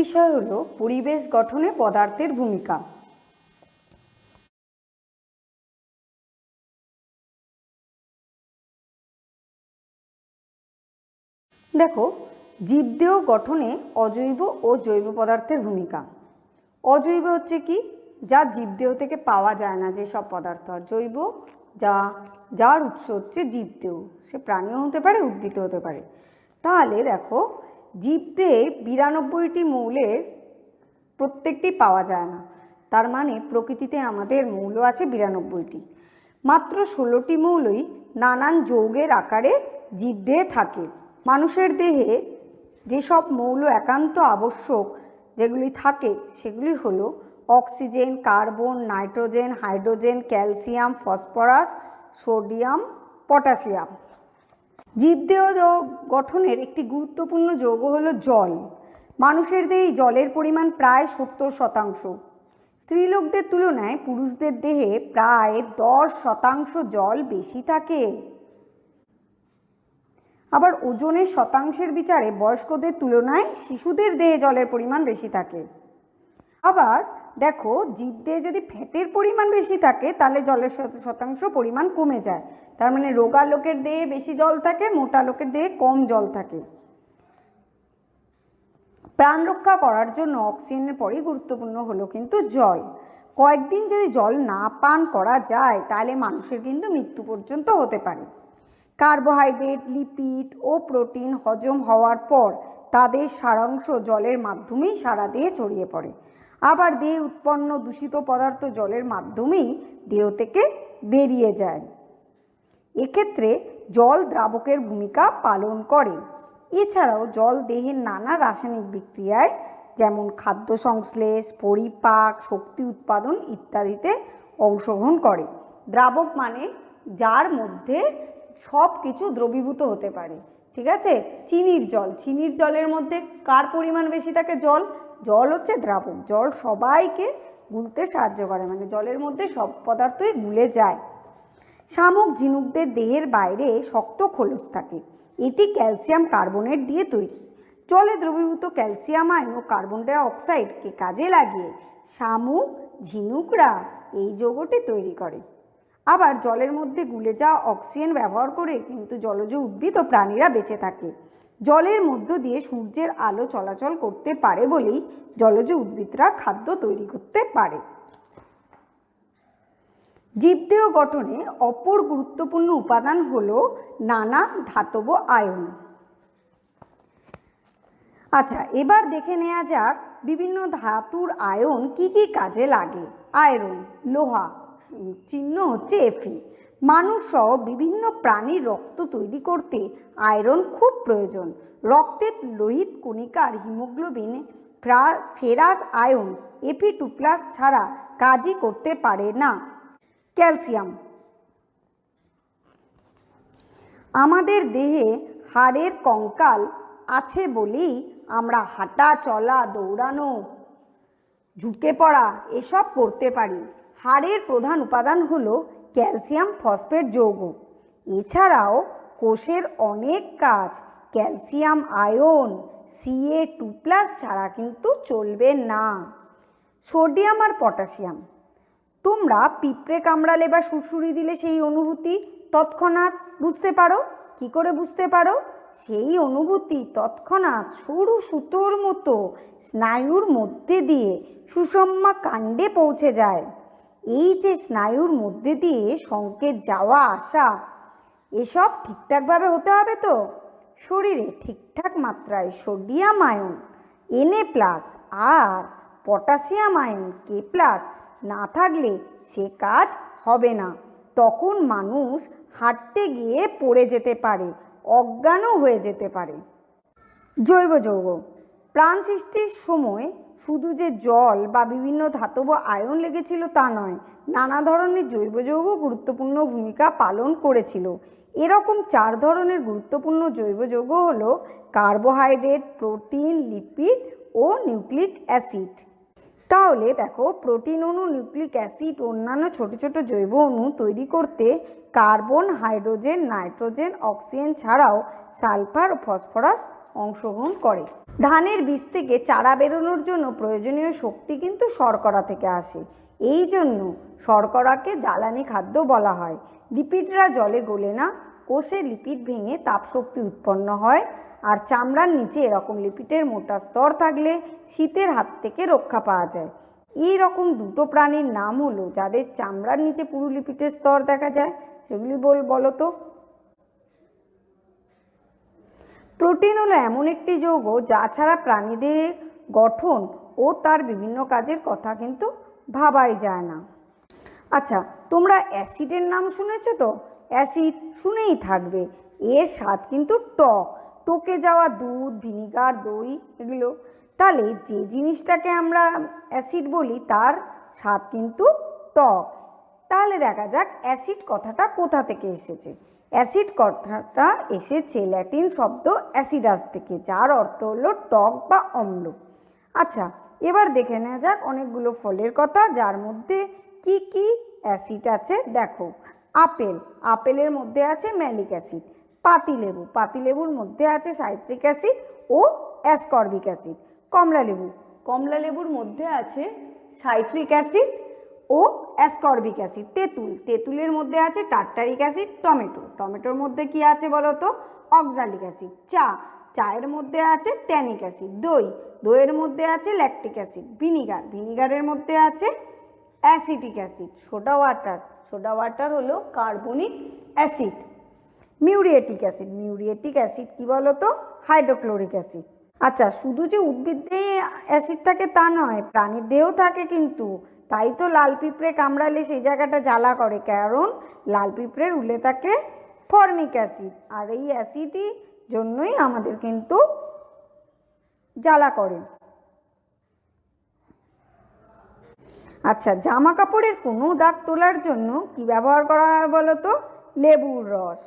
বিষয় হলো পরিবেশ গঠনে পদার্থের ভূমিকা। দেখো, জীবদেহ গঠনে অজৈব ও জৈব পদার্থের ভূমিকা। অজৈব হচ্ছে কি? যা জীবদেহ থেকে পাওয়া যায় না যেসব পদার্থ। আর জৈব যা, যার উৎস হচ্ছে জীবদেহ। সে প্রাণীও হতে পারে উদ্ভিদ হতে পারে। তাহলে দেখো জীবদেহে বিরানব্বইটি মৌলের প্রত্যেকটি পাওয়া যায় না। তার মানে প্রকৃতিতে আমাদের মৌল আছে বিরানব্বইটি। মাত্র ষোলোটি মৌলই নানান যৌগের আকারে জীবদেহে থাকে। মানুষের দেহে যেসব মৌল একান্ত আবশ্যক যেগুলি থাকে সেগুলি হলো oxygen, carbon, nitrogen, hydrogen, calcium, phosphorus, sodium, potassium. জীবদেহ গঠনের একটি গুরুত্বপূর্ণ যৌগ হলো জল। মানুষের দেহে জলের পরিমাণ প্রায় সত্তর শতাংশ। স্ত্রীলোকদের তুলনায় পুরুষদের দেহে প্রায় দশ শতাংশ জল বেশি থাকে। আবার ওজনের শতাংশের বিচারে বয়স্কদের তুলনায় শিশুদের দেহে জলের পরিমাণ বেশি থাকে। আবার দেখো জীবদেহে যদি ফ্যাটের পরিমাণ বেশি থাকে, তাহলে জলের শতাংশ পরিমাণ কমে যায়। তার মানে রোগা লোকের দেহে বেশি জল থাকে, মোটা লোকের দেহে কম জল থাকে। প্রাণ রক্ষা করার জন্য অক্সিজেনের পরেই গুরুত্বপূর্ণ হলো কিন্তু জল। কয়েকদিন যদি জল না পান করা যায়, তাহলে মানুষের কিন্তু মৃত্যু পর্যন্ত হতে পারে। কার্বোহাইড্রেট, লিপিড ও প্রোটিন হজম হওয়ার পর তাদের সারাংশ জলের মাধ্যমেই সারা দেহে ছড়িয়ে পড়ে। আবার দেহে উৎপন্ন দূষিত পদার্থ জলের মাধ্যমেই দেহ থেকে বেরিয়ে যায়। এক্ষেত্রে জল দ্রাবকের ভূমিকা পালন করে। এছাড়াও জল দেহের নানা রাসায়নিক বিক্রিয়ায়, যেমন খাদ্য সংশ্লেষ, পরিপাক, শক্তি উৎপাদন ইত্যাদিতে অংশগ্রহণ করে। দ্রাবক মানে যার মধ্যে সব কিছু দ্রবীভূত হতে পারে। ঠিক আছে? চিনির জল। চিনির জলের মধ্যে কার পরিমাণ বেশি থাকে? জল। জল হচ্ছে দ্রাবক জল সবাইকে গুলতে সাহায্য করে মানে জলের মধ্যে সব পদার্থই গুলে যায়। শামুক ঝিনুকদের দেহের বাইরে শক্ত খোলস থাকে। এটি ক্যালসিয়াম কার্বনেট দিয়ে তৈরি। জলে দ্রবীভূত ক্যালসিয়াম, আয়ন ও কার্বন ডাই অক্সাইডকে কাজে লাগিয়ে শামুক ঝিনুকরা এই যৌগটি তৈরি করে। আবার জলের মধ্যে গুলে যাওয়া অক্সিজেন ব্যবহার করে কিন্তু জলজ উদ্ভিদ ও প্রাণীরা বেঁচে থাকে। জলের মধ্য দিয়ে সূর্যের আলো চলাচল করতে পারে বলেই জলজ উদ্ভিদরা খাদ্য তৈরি করতে পারে। জীবদেহ গঠনে অপর গুরুত্বপূর্ণ উপাদান হল নানা ধাতব আয়ন। আচ্ছা এবার দেখে নেওয়া যাক বিভিন্ন ধাতুর আয়ন কি কি কাজে লাগে। আয়রন, লোহা চিহ্ন হচ্ছে এফি মানুষ সহ বিভিন্ন প্রাণীর রক্ত তৈরি করতে আয়রন খুব প্রয়োজন। রক্তের লোহিত কণিকার haemoglobin, ফ্রা- ferrous ion F e two plus ছাড়া কাজই করতে পারে না। ক্যালসিয়াম। আমাদের দেহে হাড়ের কঙ্কাল আছে বলেই আমরা হাঁটা, চলা, দৌড়ানো, ঝুঁকে পড়া এসব করতে পারি। হাড়ের প্রধান উপাদান হলো ক্যালসিয়াম ফসফেট যৌগ। এছাড়াও কোষের অনেক কাজ, calcium ion CA two plus ছাড়া কিন্তু চলবে না। সোডিয়াম আর পটাশিয়াম। তোমরা পিঁপড়ে কামড়ালে বা সুরসুরি দিলে সেই অনুভূতি তৎক্ষণাৎ বুঝতে পারো। কি করে বুঝতে পারো? সেই অনুভূতি তৎক্ষণাৎ সরু সুতোর মতো স্নায়ুর মধ্যে দিয়ে সুষম্মা কাণ্ডে পৌঁছে যায়। এই যে স্নায়ুর মধ্যে দিয়ে সংকেত যাওয়া, আসা, এসব ঠিকঠাকভাবে হতে হবে তো? শরীরে ঠিকঠাক মাত্রায় সোডিয়াম আয়ন এনএ প্লাস আর পটাশিয়াম আয়ন কে প্লাস না থাকলে সে কাজ হবে না। তখন মানুষ হাঁটতে গিয়ে পড়ে যেতে পারে, অজ্ঞানও হয়ে যেতে পারে। জৈব যৌগ, প্রাণ সৃষ্টির সময় শুধু যে জল বা বিভিন্ন ধাতব আয়ন লেগেছিল তা নয়, নানা ধরনের জৈব যৌগ গুরুত্বপূর্ণ ভূমিকা পালন করেছিল। এরকম চার ধরনের গুরুত্বপূর্ণ জৈব যৌগ হল কার্বোহাইড্রেট, প্রোটিন, লিপিড ও নিউক্লিক অ্যাসিড। তাহলে দেখো, প্রোটিন অণু, নিউক্লিক অ্যাসিড, অন্যান্য ছোট ছোট জৈব অণু তৈরি করতে কার্বন, হাইড্রোজেন, নাইট্রোজেন, অক্সিজেন ছাড়াও সালফার ও ফসফরাস অংশগ্রহণ করে। ধানের বীজ থেকে চারা বেরোনোর জন্য প্রয়োজনীয় শক্তি কিন্তু শর্করা থেকে আসে। এই জন্য শর্করাকে জ্বালানি খাদ্য বলা হয়। লিপিডরা জলে গলে না, কোষে লিপিড ভেঙে তাপশক্তি উৎপন্ন হয় আর চামড়ার নিচে এরকম লিপিডের মোটা স্তর থাকলে শীতের হাত থেকে রক্ষা পাওয়া যায়। এই রকম দুটো প্রাণীর নাম হলো, যাদের চামড়ার নিচে পুরু লিপিডের স্তর দেখা যায়, সেগুলি বল বলো তো প্রোটিন হলো এমন একটি যৌগ যা ছাড়া প্রাণীদের গঠন ও তার বিভিন্ন কাজের কথা কিন্তু ভাবাই যায় না। আচ্ছা তোমরা অ্যাসিডের নাম শুনেছো তো? অ্যাসিড শুনেই থাকবে। এর স্বাদ কিন্তু টক। টকে যাওয়া দুধ, ভিনিগার, দই এগুলো। তাহলে যে জিনিসটাকে আমরা অ্যাসিড বলি তার স্বাদ কিন্তু টক। তাহলে দেখা যাক অ্যাসিড কথাটা কোথা থেকে এসেছে। অ্যাসিড কথাটা এসেছে ল্যাটিন শব্দ অ্যাসিডাস থেকে, যার অর্থ হলো টক বা অম্ল। আচ্ছা এবার দেখে নেওয়া যাক অনেকগুলো ফলের কথা, যার মধ্যে কি কি অ্যাসিড আছে। দেখো, আপেল, আপেলের মধ্যে আছে ম্যালিক অ্যাসিড, পাতিলেবু, পাতিলেবুর মধ্যে আছে সাইট্রিক অ্যাসিড ও অ্যাসকর্বিক অ্যাসিড কমলা লেবু কমলা লেবুর মধ্যে আছে সাইট্রিক অ্যাসিড ও অ্যাসকর্বিক অ্যাসিড তেঁতুল। তেঁতুলের মধ্যে আছে টার্টারিক অ্যাসিড টমেটো টমেটোর মধ্যে কি আছে বলো তো অক্সালিক অ্যাসিড চা। চায়ের মধ্যে আছে ট্যানিক অ্যাসিড দই। দইয়ের মধ্যে আছে ল্যাকটিক অ্যাসিড ভিনিগার ভিনিগারের মধ্যে আছে acetic acid soda water soda water হলো carbonic acid muriatic acid muriatic acid কি বলো তো হাইড্রোক্লোরিক অ্যাসিড আচ্ছা শুধু যে উদ্ভিদ উদ্ভিদে অ্যাসিড থাকে তা নয়, প্রাণীর দেহেও থাকে কিন্তু। তাই তো লাল পিঁপড়ে কামড়ালে সেই জায়গাটা জ্বালা করে, কারণ লাল পিঁপড়ের উলে থাকে ফর্মিক অ্যাসিড, আর এই অ্যাসিডই জন্যই আমাদের কিন্তু জ্বালা করে। আচ্ছা জামা কাপড়ের কোনো দাগ তোলার জন্য কি ব্যবহার করা হয় বলো তো? লেবুর রস।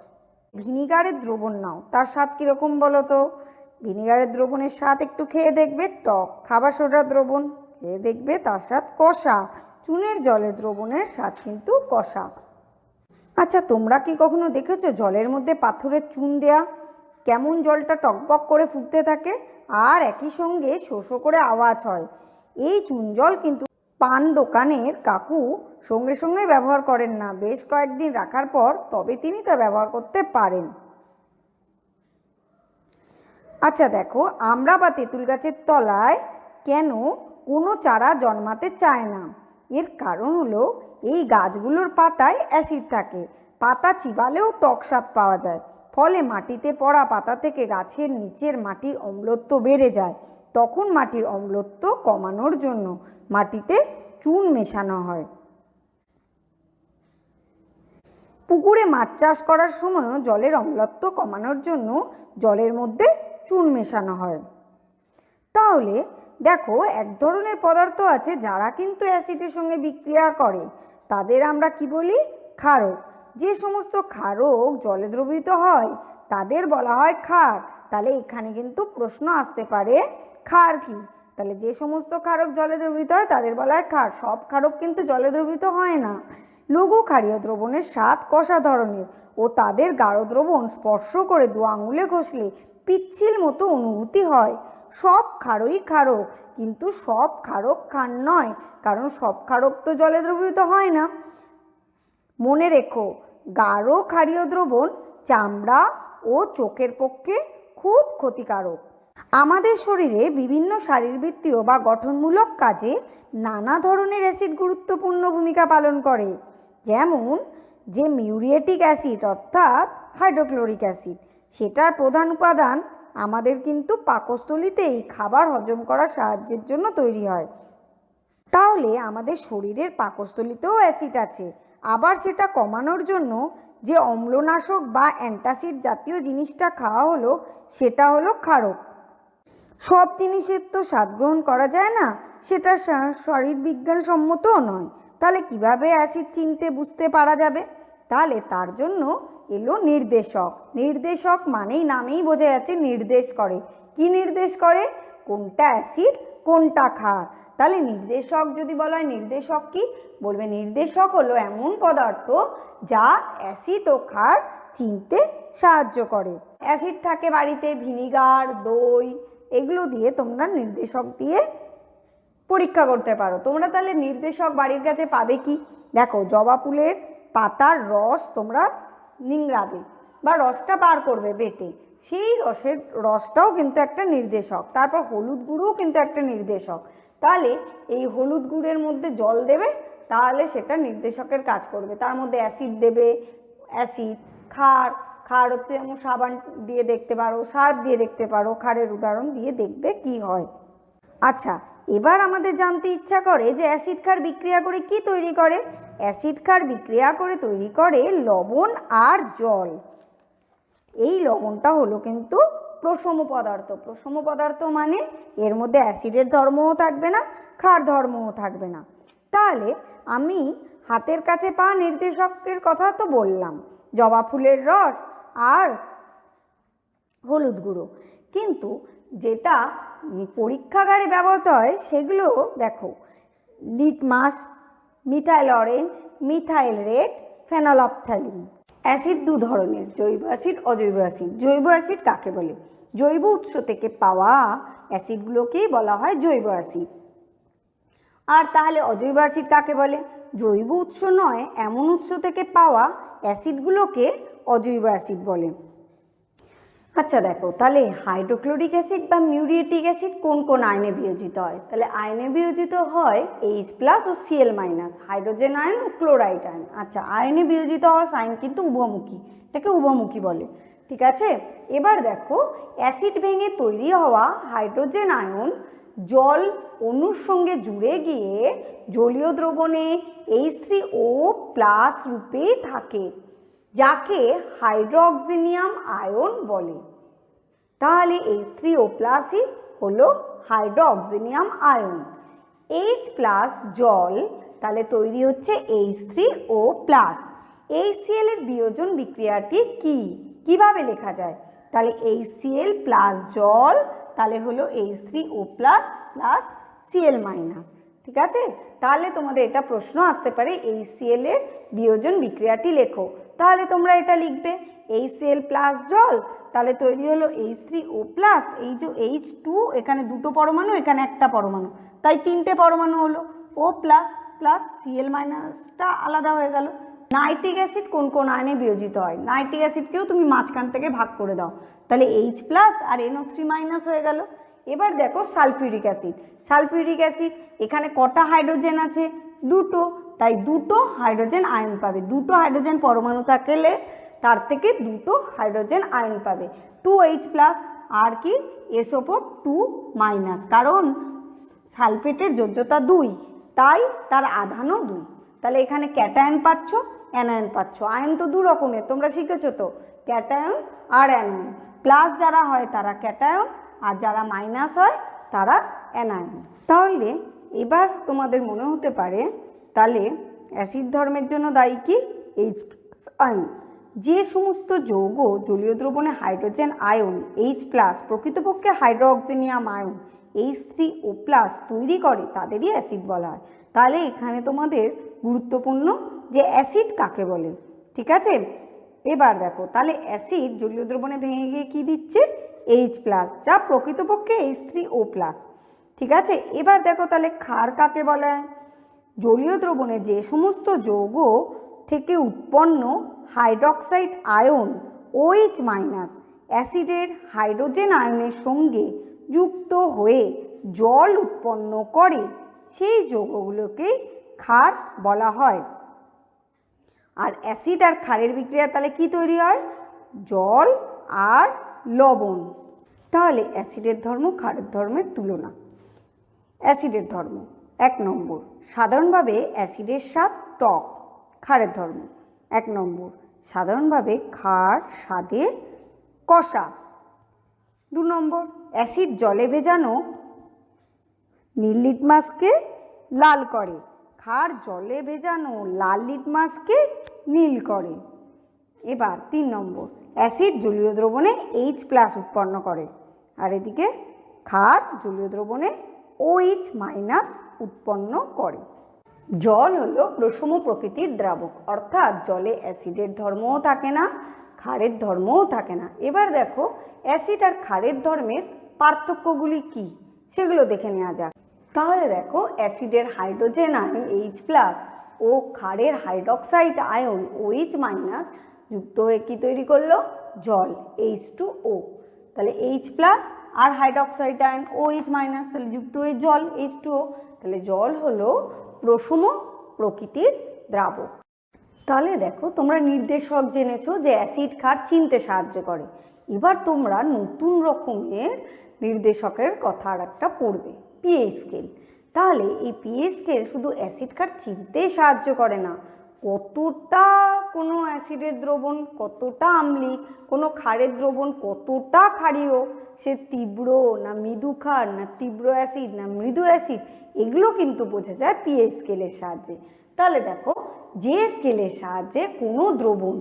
ভিনিগারের দ্রবণ নাও, তার স্বাদ কীরকম বলো তো? ভিনিগারের দ্রবণের স্বাদ একটু খেয়ে দেখবে, টক, খাবার সোডার দ্রবণ। খেয়ে দেখবে তার স্বাদ কষা। চুনের জলের দ্রবণের স্বাদ কিন্তু কষা। আচ্ছা তোমরা কি কখনো দেখেছ জলের মধ্যে পাথরের চুন দেয়া? কেমন জলটা টকবক করে ফুটতে থাকে আর একই সঙ্গে শোষো করে আওয়াজ হয়। এই চুন জল কিন্তু পান দোকানের কাকু সঙ্গে সঙ্গে ব্যবহার করেন না। বেশ কয়েকদিন রাখার পর তবে তিনি তা ব্যবহার করতে পারেন। আচ্ছা দেখো আমরা বা তেঁতুল গাছের তলায় কেন কোনো চারা জন্মাতে চায় না। এর কারণ হলো এই গাছগুলোর পাতায় অ্যাসিড থাকে। পাতা চিবালেও টক স্বাদ পাওয়া যায়। ফলে মাটিতে পড়া পাতা থেকে গাছের নিচের মাটির অম্লত্ব বেড়ে যায়। তখন মাটির অম্লত্ব কমানোর জন্য মাটিতে চুন মেশানো হয়। পুকুরে মাছ চাষ করার সময়ও জলের অম্লত্ব কমানোর জন্য জলের মধ্যে চুন মেশানো হয়। তাহলে দেখো, এক ধরনের পদার্থ আছে যারা কিন্তু অ্যাসিডের সঙ্গে বিক্রিয়া করে। তাদের আমরা কি বলি? ক্ষারক। যে সমস্ত ক্ষারক জলে দ্রবীভূত হয়, তাদের বলা হয় ক্ষার। তাহলে এখানে কিন্তু প্রশ্ন আসতে পারে, ক্ষার কি? তাহলে যে সমস্ত ক্ষারক জলে দ্রবীভূত হয়, তাদের বলা হয় ক্ষার। সব ক্ষারক কিন্তু জলে দ্রবীভূত হয় না। লঘু ক্ষারীয় দ্রবণের স্বাদ কষা ধরনের ও তাদের গাঢ় দ্রবণ স্পর্শ করে দু আঙুলে ঘষলে পিচ্ছিল মতো অনুভূতি হয়। সব ক্ষারই ক্ষারক, কিন্তু সব ক্ষারক ক্ষার নয়, কারণ সব ক্ষারক তো জলে দ্রবীভূত হয় না। মনে রেখো, গাঢ় ক্ষারীয় দ্রবণ চামড়া ও চোখের পক্ষে খুব ক্ষতিকারক। আমাদের শরীরে বিভিন্ন শারীরবৃত্তীয় বা গঠনমূলক কাজে নানা ধরনের অ্যাসিড গুরুত্বপূর্ণ ভূমিকা পালন করে, যেমন যে মিউরিয়েটিক অ্যাসিড অর্থাৎ হাইড্রোক্লোরিক অ্যাসিড, সেটার প্রধান উপাদান আমাদের কিন্তু পাকস্থলিতেই খাবার হজম করার সাহায্যের জন্য তৈরি হয়। তাহলে আমাদের শরীরের পাকস্থলিতেও অ্যাসিড আছে। আবার সেটা কমানোর জন্য যে অম্লনাশক বা অ্যান্টাসিড জাতীয় জিনিসটা খাওয়া হলো, সেটা হলো ক্ষারক। সব জিনিসের তো স্বাদ গ্রহণ করা যায় না, সেটা শরীর বিজ্ঞানসম্মতও নয়। তাহলে কীভাবে অ্যাসিড চিনতে বুঝতে পারা যাবে? তাহলে তার জন্য এলো নির্দেশক। নির্দেশক মানেই নামেই বোঝা যাচ্ছে নির্দেশ করে। কি নির্দেশ করে? কোনটা অ্যাসিড কোনটা ক্ষার? তাহলে নির্দেশক যদি বলা হয়, নির্দেশক কি? বলবে নির্দেশক হলো এমন পদার্থ যা অ্যাসিড ও ক্ষার চিনতে সাহায্য করে। অ্যাসিড থাকে বাড়িতে, ভিনিগার, দই, এগুলো দিয়ে তোমরা নির্দেশক দিয়ে পরীক্ষা করতে পারো। তোমরা তাহলে নির্দেশক বাড়ির কাছে পাবে কি? দেখো, জবা ফুলের পাতার রস তোমরা নিংড়াবে বা রসটা বার করবে বেটে। সেই রসের রসটাও কিন্তু একটা নির্দেশক। তারপর হলুদ গুঁড়োও কিন্তু একটা নির্দেশক। তাহলে এই হলুদ গুঁড়ের মধ্যে জল দেবে, তাহলে সেটা নির্দেশকের কাজ করবে। তার মধ্যে অ্যাসিড দেবে, অ্যাসিড খার খার হচ্ছে যেমন সাবান দিয়ে দেখতে পারো, সার্ফ দিয়ে দেখতে পারো খারের উদাহরণ দিয়ে দেখবে কি হয়। আচ্ছা এবার আমাদের জানতে ইচ্ছা করে যে অ্যাসিড খার বিক্রিয়া করে কি তৈরি করে? অ্যাসিড ক্ষার বিক্রিয়া করে তৈরি করে লবণ আর জল। এই লবণটা হলো কিন্তু প্রসম পদার্থ। প্রসম পদার্থ মানে এর মধ্যে অ্যাসিডের ধর্মও থাকবে না, ক্ষার ধর্মও থাকবে না। তাহলে আমি হাতের কাছে পাওয়া নির্দেশকের কথা তো বললাম, জবা ফুলের রস আর হলুদ গুঁড়ো। কিন্তু যেটা পরীক্ষাগারে ব্যবহৃত হয় সেগুলো দেখো litmus methyl orange, methyl red phenolphthalein acid দু ধরনের, জৈব অ্যাসিড, অজৈব অ্যাসিড। জৈব অ্যাসিড কাকে বলে? জৈব উৎস থেকে পাওয়া অ্যাসিডগুলোকেই বলা হয় জৈব অ্যাসিড। আর তাহলে অজৈব অ্যাসিড কাকে বলে? জৈব উৎস নয়, এমন উৎস থেকে পাওয়া অ্যাসিডগুলোকে অজৈব অ্যাসিড বলে। আচ্ছা দেখো, তাহলে হাইড্রোক্লোরিক অ্যাসিড বা মিউরিয়েটিক অ্যাসিড কোন কোন আয়নে বিয়োজিত হয়? তাহলে আয়নে বিয়োজিত হয় এইচ প্লাস ও সিএল মাইনাস হাইড্রোজেন আয়ন ও ক্লোরাইড আয়ন। আচ্ছা আয়নে বিয়োজিত হওয়া সাইন কিন্তু উভমুখী, এটাকে উভমুখী বলে। ঠিক আছে? এবার দেখো, অ্যাসিড ভেঙে তৈরি হওয়া হাইড্রোজেন আয়ন জল অণুর সঙ্গে জুড়ে গিয়ে জলীয় দ্রবণে এইচ থ্রি ও প্লাস রূপেই থাকে। যাকে হাইড্রোক্সিনিয়াম আয়ন বলে। তাহলে এইচ থ্রি ও প্লাসই হলো হাইড্রোক্সিনিয়াম আয়ন। এইচ প্লাস জল, তাহলে তৈরি হচ্ছে H three O plus HCL এর বিয়োজন বিক্রিয়াটি কি? কীভাবে লেখা যায়? তাহলে এইচসিএল প্লাস জল, তাহলে হলো H three O plus plus CL minus ঠিক আছে? তাহলে তোমাদের এটা প্রশ্ন আসতে পারে, এই সিএল এর বিয়োজন বিক্রিয়াটি লেখো। তাহলে তোমরা এটা লিখবে এইচ সিএল প্লাস জল, তাহলে তৈরি হলো এইচ থ্রি ও প্লাস এই যে এইচ টু এখানে দুটো পরমাণু, এখানে একটা পরমাণু। তাই তিনটে পরমাণু হলো ও প্লাস প্লাস সিএল মাইনাসটা আলাদা হয়ে গেল। নাইট্রিক অ্যাসিড কোন কোন আয়নে বিয়োজিত হয়? নাইট্রিক অ্যাসিডকেও তুমি মাঝখান থেকে ভাগ করে দাও। তাহলে এইচ প্লাস আর এনও থ্রি মাইনাস হয়ে গেল। এবার দেখো সালফিউরিক অ্যাসিড সালফিউরিক অ্যাসিড এখানে কটা হাইড্রোজেন আছে? দুটো, তাই দুটো হাইড্রোজেন আয়ন পাবে। দুটো হাইড্রোজেন পরমাণু থাকলে তার থেকে দুটো হাইড্রোজেন আয়ন পাবে। টু এইচ প্লাস, আর কি? এস ওপর টু মাইনাস। কারণ সালফেটের যোজ্যতা দুই, তাই তার আধানও দুই। তাহলে এখানে ক্যাটায়ন পাচ্ছ, অ্যানায়ন পাচ্ছ। আয়ন তো দু রকমের, তোমরা শিখেছো তো। ক্যাটায়ন আর অ্যানায়ন। প্লাস যারা হয় তারা ক্যাটায়ন, আর যারা মাইনাস হয় তারা অ্যানায়ন। তাহলে এবার তোমাদের মনে হতে পারে, তাহলে অ্যাসিড ধর্মের জন্য দায়ী কি? এইচ আয়ন যে সমস্ত যৌগ জলীয় দ্রবণে হাইড্রোজেন আয়ন এইচ প্লাস প্রকৃতপক্ষে hydroxonium ion H three O plus তৈরি করে, তাদেরই অ্যাসিড বলা হয়। তাহলে এখানে তোমাদের গুরুত্বপূর্ণ যে অ্যাসিড কাকে বলে, ঠিক আছে? এবার দেখো, তাহলে অ্যাসিড জলীয় দ্রবণে ভেঙে গিয়ে কী দিচ্ছে? এইচ প্লাস যা প্রকৃতপক্ষে এইচ থ্রি ও প্লাস ঠিক আছে? এবার দেখো তাহলে ক্ষার কাকে বলা? জলীয় দ্রবণে যে সমস্ত যৌগ থেকে উৎপন্ন হাইড্রক্সাইড আয়ন ওইচ মাইনাস অ্যাসিডের হাইড্রোজেন আয়নের সঙ্গে যুক্ত হয়ে জল উৎপন্ন করে, সেই যৌগগুলোকেই ক্ষার বলা হয়। আর অ্যাসিড আর ক্ষারের বিক্রিয়া তাহলে কি তৈরি হয়? জল আর লবণ। তাহলে অ্যাসিডের ধর্ম ক্ষারের ধর্মের তুলনা। অ্যাসিডের ধর্ম, এক নম্বর। সাধারণভাবে অ্যাসিডের স্বাদ টক, ক্ষারের ধর্ম। এক নম্বর। সাধারণভাবে খার স্বাদে কষা। দু নম্বর। অ্যাসিড জলে ভেজানো নীল লিটমাসকে লাল করে। খার জলে ভেজানো লাল লিটমাসকে নীল করে। এবার তিন নম্বর। অ্যাসিড জলীয় দ্রবণে এইচ প্লাস উৎপন্ন করে। আর এদিকে খার জলীয় দ্রবণে ওইচ মাইনাস উৎপন্ন করে। জল হলো প্রসম প্রকৃতির দ্রাবক। অর্থাৎ জলে অ্যাসিডের ধর্মও থাকে না, ক্ষারের ধর্মও থাকে না। এবার দেখো, অ্যাসিড আর ক্ষারের ধর্মের পার্থক্যগুলি কি? সেগুলো দেখে নেওয়া যাক। তাহলে দেখো, অ্যাসিডের হাইড্রোজেন আয়ন এইচ প্লাস ও ক্ষারের হাইড্রক্সাইড আয়ন ওইচ মাইনাস যুক্ত হয়ে কি তৈরি করল? জল এইচ টু ও তাহলে এইচ প্লাস আর hydroxide ion O H minus তাহলে যুক্ত হয়ে জল এইচ টু তাহলে জল হলো প্রসম প্রকৃতির দ্রাবক। তাহলে দেখো, তোমরা নির্দেশক জেনেছো যে অ্যাসিড ক্ষার চিনতে সাহায্য করে। এবার তোমরা নতুন রকমের নির্দেশকের কথা আর একটা পড়বে পিএইচ স্কেল তাহলে এই পিএইচ স্কেল শুধু অ্যাসিড ক্ষার চিনতেই সাহায্য করে না, কতটা কোনো অ্যাসিডের দ্রবণ, কতটা আম্লিক কোনো ক্ষারের দ্রবণ, কতটা ক্ষারীয় সে তীব্র, না মৃদু ক্ষার, না তীব্র অ্যাসিড, না মৃদু অ্যাসিড, এগুলো কিন্তু বোঝা যায় পিএইচ স্কেলের সাহায্যে। তাহলে দেখো যে স্কেলের সাহায্যে কোনো দ্রবণ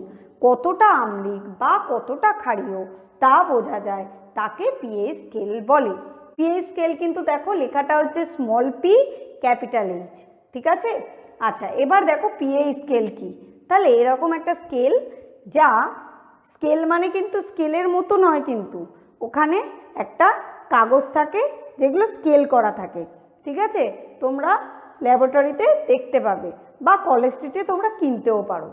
কতটা আম্লিক বা কতটা ক্ষারীয় তা বোঝা যায়, তাকে পিএইচ স্কেল বলে। পিএইচ স্কেল কিন্তু দেখো, লেখাটা হচ্ছে স্মল পি ক্যাপিটাল এইচ ঠিক আছে? আচ্ছা এবার দেখো পিএইচ স্কেল কি? তাহলে এরকম একটা স্কেল যা স্কেল মানে কিন্তু স্কেলের মতো নয় কিন্তু। ওখানে একটা কাগজ থাকে, যেগুলো স্কেল করা থাকে। ঠিক আছে? তোমরা ল্যাবরেটরিতে দেখতে পাবে বা কলেজ স্ট্রিটে তোমরা কিনতেও পারো।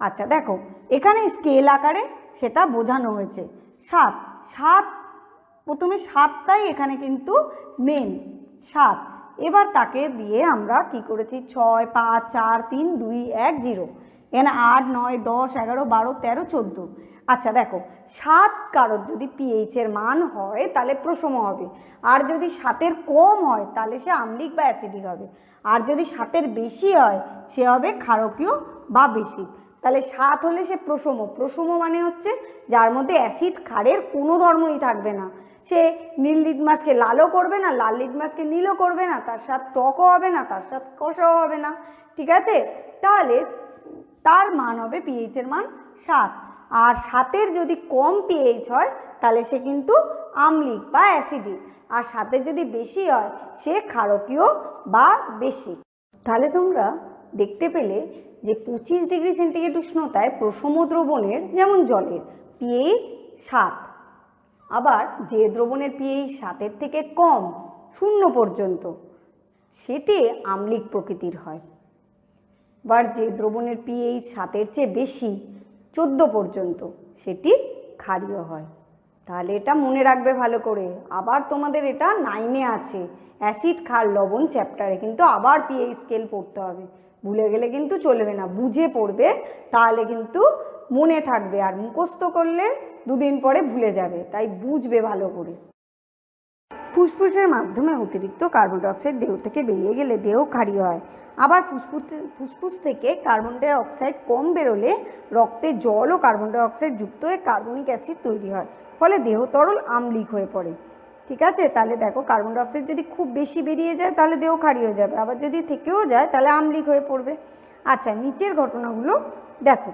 আচ্ছা দেখো, এখানে স্কেল আকারে সেটা বোঝানো হয়েছে। সাত সাত, প্রথমে সাতটাই এখানে কিন্তু মেন সাত। এবার তাকে দিয়ে আমরা কি করেছি? ছয়, পাঁচ, চার, তিন, দুই, এক, জিরো। এখানে আট, নয়, দশ, এগারো, বারো, তেরো, চোদ্দ। আচ্ছা দেখো সাত কারোর যদি পিএইচের মান হয়, তাহলে প্রসম হবে। আর যদি সাতের কম হয়, তাহলে সে আম্লিক বা অ্যাসিডিক হবে। আর যদি সাতের বেশি হয়, সে হবে ক্ষারকীয় বা বেশি। তাহলে সাত হলে সে প্রসম প্রসম মানে হচ্ছে যার মধ্যে অ্যাসিড ক্ষারের কোনো ধর্মই থাকবে না। সে নীল লিটমাসকে লালও করবে না, লাল লিটমাসকে নীলও করবে না, তার স্বাদ টকও হবে না, তার স্বাদ কষাও হবে না। ঠিক আছে? তাহলে তার মান হবে পিএইচের মান সাত। আর সাতের যদি কম পিএইচ হয়, তাহলে সে কিন্তু আম্লিক বা অ্যাসিডিক আর সাতের যদি বেশি হয়, সে ক্ষারকীয় বা বেশি। তাহলে তোমরা দেখতে পেলে যে পঁচিশ ডিগ্রি সেন্টিগ্রেড উষ্ণতায় প্রসম দ্রবণের যেমন জলের পিএইচ সাত, আবার যে দ্রবণের পিএইচ সাতের থেকে কম, শূন্য পর্যন্ত, সেটি আম্লিক প্রকৃতির হয়। আবার যে দ্রবণের পিএইচ সাতের চেয়ে বেশি চোদ্দ পর্যন্ত সেটি ক্ষারীয় হয়। তাহলে এটা মনে রাখবে ভালো করে। আবার তোমাদের এটা নাইনে আছে। অ্যাসিড খার লবণ চ্যাপ্টারে কিন্তু আবার পিএইচ স্কেল পড়তে হবে। ভুলে গেলে কিন্তু চলবে না। বুঝে পড়বে, তাহলে কিন্তু মনে থাকবে। আর মুখস্থ করলে দুদিন পরে ভুলে যাবে। তাই বুঝবে ভালো করে। ফুসফুসের মাধ্যমে অতিরিক্ত কার্বন ডাইঅক্সাইড দেহ থেকে বেরিয়ে গেলে দেহ ক্ষারীয় হয়। আবার ফুসফুস ফুসফুস থেকে কার্বন ডাই অক্সাইড কম বেরোলে রক্তে জল ও কার্বন ডাইঅক্সাইড যুক্ত হয়ে কার্বনিক অ্যাসিড তৈরি হয়। ফলে দেহ তরল আমলিক হয়ে পড়ে। ঠিক আছে? তাহলে দেখো কার্বন ডাই অক্সাইড যদি খুব বেশি বেরিয়ে যায়, তাহলে দেহ ক্ষারীয় হয়ে যাবে। আবার যদি থেকেও যায়, তাহলে আমলিক হয়ে পড়বে। আচ্ছা নিচের ঘটনাগুলো দেখো।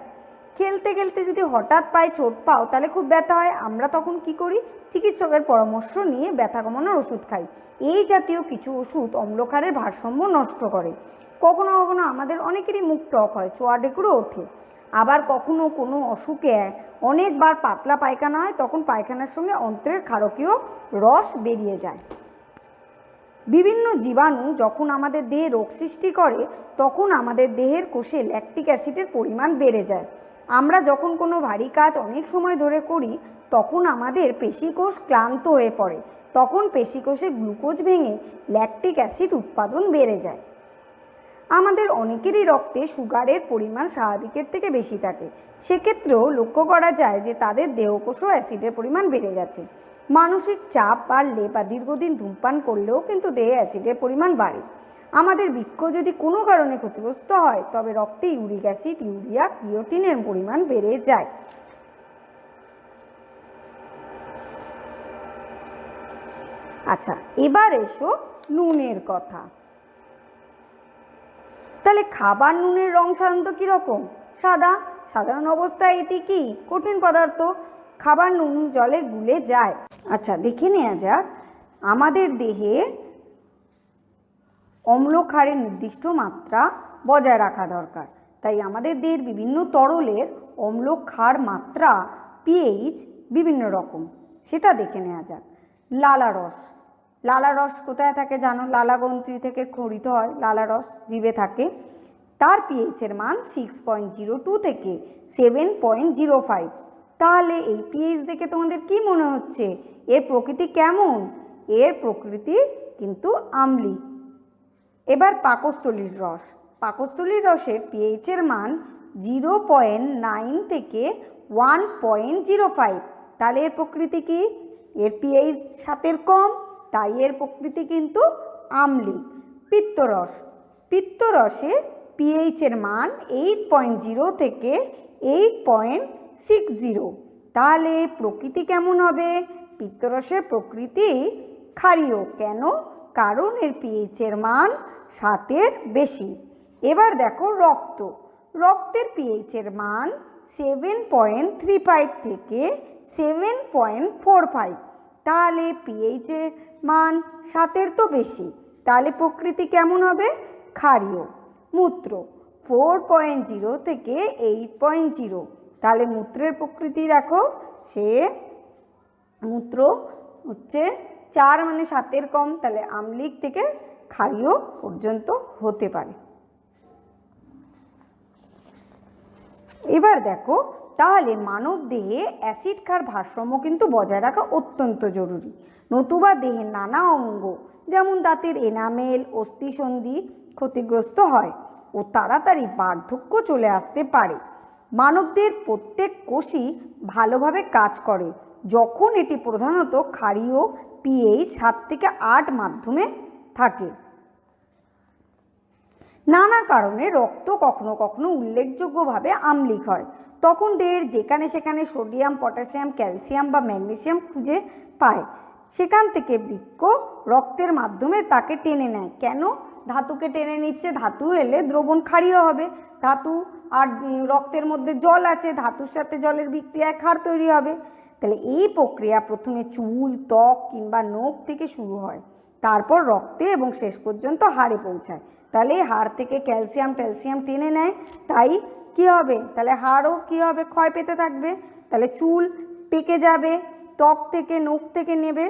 খেলতে খেলতে যদি হঠাৎ পায়ে চোট পাও, তাহলে খুব ব্যথা হয়। আমরা তখন কি করি? চিকিৎসকের পরামর্শ নিয়ে ব্যথা কমানোর ওষুধ খাই। এই জাতীয় কিছু ওষুধ অম্লক্ষারের ভারসাম্য নষ্ট করে। কখনো কখনো আমাদের অনেকেরই মুখ টক হয়, চোয়া ডেকুরো ওঠে। আবার কখনো কোনো অসুখে অনেকবার পাতলা পায়খানা হয়, তখন পায়খানার সঙ্গে অন্ত্রের ক্ষারকীয় রস বেরিয়ে যায়। বিভিন্ন জীবাণু যখন আমাদের দেহে রোগ সৃষ্টি করে, তখন আমাদের দেহের কোষে ল্যাকটিক অ্যাসিডের পরিমাণ বেড়ে যায়। আমরা যখন কোনো ভারী কাজ অনেক সময় ধরে করি, তখন আমাদের পেশিকোষ ক্লান্ত হয়ে পড়ে। তখন পেশিকোষে গ্লুকোজ ভেঙে ল্যাকটিক অ্যাসিড উৎপাদন বেড়ে যায়। আমাদের অনেকেরই রক্তে সুগারের পরিমাণ স্বাভাবিকের থেকে বেশি থাকে। সেক্ষেত্রেও লক্ষ্য করা যায় যে, তাদের দেহকোষও অ্যাসিডের পরিমাণ বেড়ে গেছে। মানসিক চাপ বাড়লে বা দীর্ঘদিন ধূমপান করলেও কিন্তু দেহে অ্যাসিডের পরিমাণ বাড়ে। আমাদের বৃক্ষ যদি কোনো কারণে ক্ষতিগ্রস্ত হয়, তবে রক্তে ইউরিক অ্যাসিড ইউরিয়া ক্রিওটিনের পরিমাণ বেড়ে যায়। আচ্ছা এবার এসো নুনের কথা। তাহলে খাবার নুনের রং সাধারণত কীরকম সাদা? সাধারণ অবস্থায় এটি কি? কঠিন পদার্থ? খাবার নুন জলে গুলে যায়। আচ্ছা দেখে নেওয়া যাক। আমাদের দেহে অম্ল ক্ষারের নির্দিষ্ট মাত্রা বজায় রাখা দরকার। তাই আমাদের দেহের বিভিন্ন তরলের অম্ল ক্ষার মাত্রা পিএইচ বিভিন্ন রকম, সেটা দেখে নেওয়া যাক। লালারস লালারস কোথায় থাকে জানো? লালাগ্রন্থি থেকে খরিত হয় লালারস জীবে থাকে। তার পিএইচের মান সিক্স পয়েন্ট জিরো টু থেকে সেভেন পয়েন্ট জিরো ফাইভ তাহলে এই পিএইচ দেখে তোমাদের কি মনে হচ্ছে? এর প্রকৃতি কেমন? এর প্রকৃতি কিন্তু আম্লিক এবার পাকস্থলীর রস। পাকস্থলীর রসের পিএইচের মান জিরো পয়েন্ট নাইন থেকে ওয়ান পয়েন্ট জিরো ফাইভ তাহলে এর প্রকৃতি কি? এর পিএইচ সাতের কম, তাই এর প্রকৃতি কিন্তু আম্লিক পিত্তরস। পিত্তরসে পিএইচের মান এইট পয়েন্ট জিরো থেকে এইট পয়েন্ট সিক্স জিরো তাহলে প্রকৃতি কেমন হবে? পিত্তরসের প্রকৃতি ক্ষারীয়। কেন? কারণ এর পিএইচের মান সাতের বেশি। এবার দেখো রক্ত। রক্তের পিএইচের মান সেভেন পয়েন্ট থ্রি ফাইভ থেকে সেভেন পয়েন্ট ফোর ফাইভ তাহলে পিএইচের মান সাতের তো বেশি। তাহলে প্রকৃতি কেমন হবে? ক্ষারীয়। মূত্র ফোর পয়েন্ট জিরো থেকে এইট পয়েন্ট জিরো তাহলে মূত্রের প্রকৃতি দেখো, সে মূত্র হচ্ছে চার মানে সাতের কম, তাহলে আমলিক থেকে ক্ষারীয় পর্যন্ত হতে পারে। এবার দেখো, তাহলে মানব দেহে অ্যাসিড ক্ষার ভারসাম্য কিন্তু বজায় রাখা অত্যন্ত জরুরি। নতুবা দেহের নানা অঙ্গ, যেমন দাঁতের এনামেল, অস্থিসন্ধি ক্ষতিগ্রস্ত হয় ও তাড়াতাড়ি বার্ধক্য চলে আসতে পারে। মানবদের প্রত্যেক কোষই ভালোভাবে কাজ করে, যখন এটি প্রধানত ক্ষারীয় পিএইচ সাত থেকে আট মাধ্যমে থাকে। নানা কারণে রক্ত কখনো কখনো উল্লেখযোগ্যভাবে আম্লিক হয়। তখন দেহের যেখানে সেখানে সোডিয়াম, পটাশিয়াম, ক্যালসিয়াম বা ম্যাগনেসিয়াম খুঁজে পায়। সেখান থেকে বৃক্ক রক্তের মাধ্যমে তাকে টেনে নেয়। কেন? ধাতুকে টেনে নিচ্ছে, ধাতু এলে দ্রবণ ক্ষারীয় হবে। ধাতু আর রক্তের মধ্যে জল আছে, ধাতুর সাথে জলের বিক্রিয়ায় ক্ষার তৈরি হবে। তাহলে এই প্রক্রিয়া প্রথমে চুল, ত্বক কিংবা নখ থেকে শুরু হয়। তারপর রক্তে এবং শেষ পর্যন্ত হাড়ে পৌঁছায়। তাহলে হাড় থেকে ক্যালসিয়াম, ট্যালসিয়াম টেনে নেয়। তাই কি হবে? তাহলে হাড়ও কি হবে? ক্ষয় পেতে থাকবে। তাহলে চুল পেকে যাবে, ত্বক থেকে, নখ থেকে নেবে।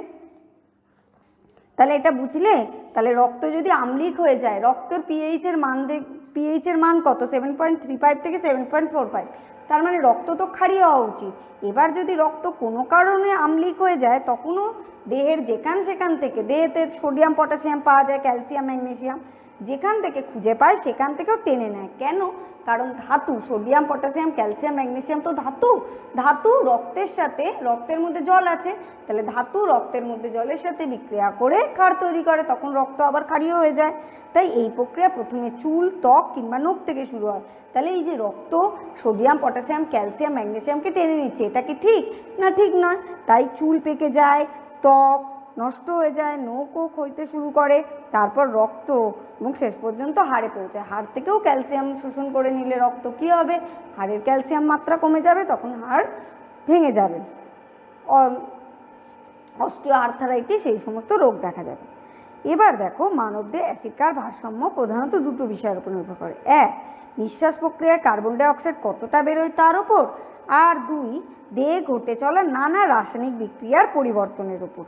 তাহলে এটা বুঝলে? তাহলে রক্ত যদি আম্লিক হয়ে যায়, রক্তের পিএইচের মান দেখ পিএইচের মান কত? সেভেন পয়েন্ট থ্রি ফাইভ থেকে সেভেন পয়েন্ট ফোর ফাইভ তার মানে রক্ত তো ক্ষারীয় হওয়া উচিত। এবার যদি রক্ত কোনো কারণে আম্লিক হয়ে যায়, তখনও দেহের যেখান সেখান থেকে, দেহেতে সোডিয়াম, পটাশিয়াম পাওয়া যায়, ক্যালসিয়াম, ম্যাগনেসিয়াম, যেখান থেকে খুঁজে পায় সেখান থেকেও টেনে নেয়। কেন? কারণ ধাতু, সোডিয়াম, পটাশিয়াম, ক্যালসিয়াম, ম্যাগনেসিয়াম তো ধাতু। ধাতু রক্তের সাথে, রক্তের মধ্যে জল আছে। তাহলে ধাতু রক্তের মধ্যে জলের সাথে বিক্রিয়া করে ক্ষার তৈরি করে, তখন রক্ত আবার ক্ষারীয় হয়ে যায়। তাই এই প্রক্রিয়া প্রথমে চুল, ত্বক কিংবা নখ থেকে শুরু হয়। তাহলে এই যে রক্ত, সোডিয়াম, পটাশিয়াম, ক্যালসিয়াম ম্যাগনেসিয়ামকে টেনে নিচ্ছে, এটা কি ঠিক? না, ঠিক নয়। তাই চুল পেকে যায়, ত্বক নষ্ট হয়ে যায় নৌকো হইতে শুরু করে, তারপর রক্ত এবং শেষ পর্যন্ত হাড়ে পৌঁছায় হাড় থেকেও ক্যালসিয়াম শোষণ করে নিলে রক্ত কী হবে? হাড়ের ক্যালসিয়াম মাত্রা কমে যাবে, তখন হাড় ভেঙে যাবে। অস্টিও আর্থারাইটিস এই সমস্ত রোগ দেখা যাবে। এবার দেখো মানবদের অ্যাসিডকার ভারসাম্য প্রধানত দুটো বিষয়ের উপর নির্ভর করে। এক, নিঃশ্বাস প্রক্রিয়ায় কার্বন ডাইঅক্সাইড কতটা বেরোয় তার ওপর আর দুই, দেহে ঘটে চলা নানা রাসায়নিক বিক্রিয়ার পরিবর্তনের ওপর